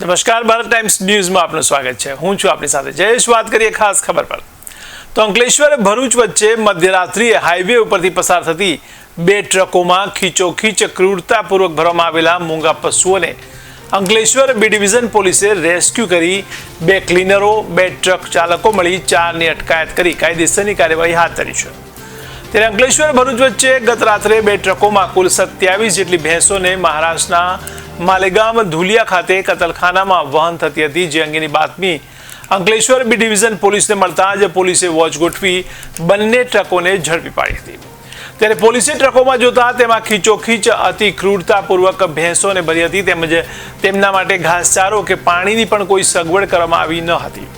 નમસ્કાર, ભારત ટાઈમ્સ ન્યૂઝમાં આપનું સ્વાગત છે. હું છું આપની સાથે જયેશ. વાત કરીએ ખાસ ખબર પર. તો અંકલેશ્વર ભરૂચ વચ્ચે મધ્યરાત્રિએ હાઈવે ઉપરથી પસાર થતી બે ટ્રકોમાં ખીચોખીચ ક્રૂરતાપૂર્વક ભરવામાં આવેલા મૂંગા પશુઓને અંકલેશ્વર બી ડિવિઝન પોલીસે રેસ્ક્યુ કરી બે ક્લીનરો, બે ટ્રક ચાલકો મળી ચારની અટકાયત કરી કાયદેસરની કાર્યવાહી હાથ ધરી છે. ત્યારે અંકલેશ્વર ભરૂચ વચ્ચે ગત રાત્રે બે ટ્રકોમાં કુલ સત્યાવીસ જેટલી ભેંસોને મહારાષ્ટ્રના માલેગામ ધુલિયા ખાતે કતલખાનામાં વહન થતી હતી. જે અંગેની બાતમી અંકલેશ્વર બી ડિવિઝન પોલીસને મળતા જ પોલીસે વોચ ગોઠવી બંને ટ્રકોને ઝડપી પાડી હતી. ત્યારે પોલીસે ટ્રકોમાં જોતા તેમાં ખીચોખીચ અતિ ક્રૂરતાપૂર્વક ભેંસોને ભરી હતી તેમજ તેમના માટે ઘાસચારો કે પાણીની પણ કોઈ સગવડ કરવામાં આવી ન હતી.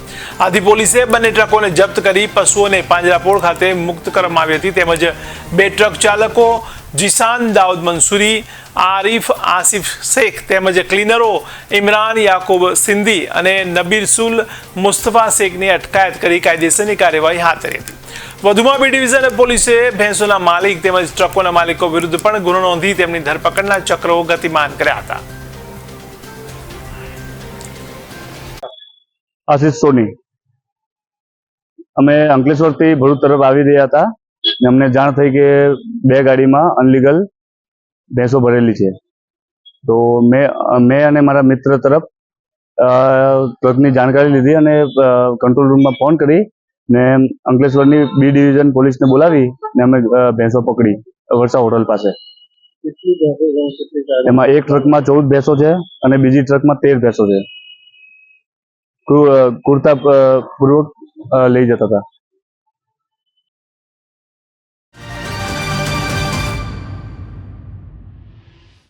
આથી પોલીસે બંને ટ્રકોને જપ્ત કરી પશુઓને પાંજરાપોળ ખાતે મુક્ત કરવામાં આવી હતી. તેમજ બે ટ્રક ચાલકો, જીસાન, દાઉદ મંસૂરી, આરિફ, આસિફ શેખ તેમજ ક્લીનરો ઇમરાન, યાકુબ સિંધી અને નબીરસુલ મુસ્તફા શેખની અટકાયત કરી કાયદેસરની કાર્યવાહી હાથ ધરી હતી. વધુમાં બી ડિવિઝન પોલીસે ભેંસોના માલિક તેમજ ટ્રકોના માલિકો વિરુદ્ધ પણ ગુનો નોંધી તેમની ધરપકડના ચક્રો ગતિમાન કર્યા હતા. આશિષ સોની. અમે અંકલેશ્વરથી ભરૂચ તરફ આવી રહ્યા હતા ને અમને જાણ થઈ કે બે ગાડીમાં અનલીગલ ભેંસો ભરેલી છે. તો મેં મેં અને મારા મિત્ર તરફ ટ્રકની જાણકારી લીધી અને કંટ્રોલ રૂમમાં ફોન કરી ને અંકલેશ્વરની બી ડિવિઝન પોલીસને બોલાવી ને અમે ભેંસો પકડી વર્ષા હોટલ પાસે. એમાં એક ટ્રકમાં ચૌદ ભેંસો છે અને બીજી ટ્રકમાં તેર ભેંસો છે. કુર્તા પૂર્વક લઈ જતા હતા.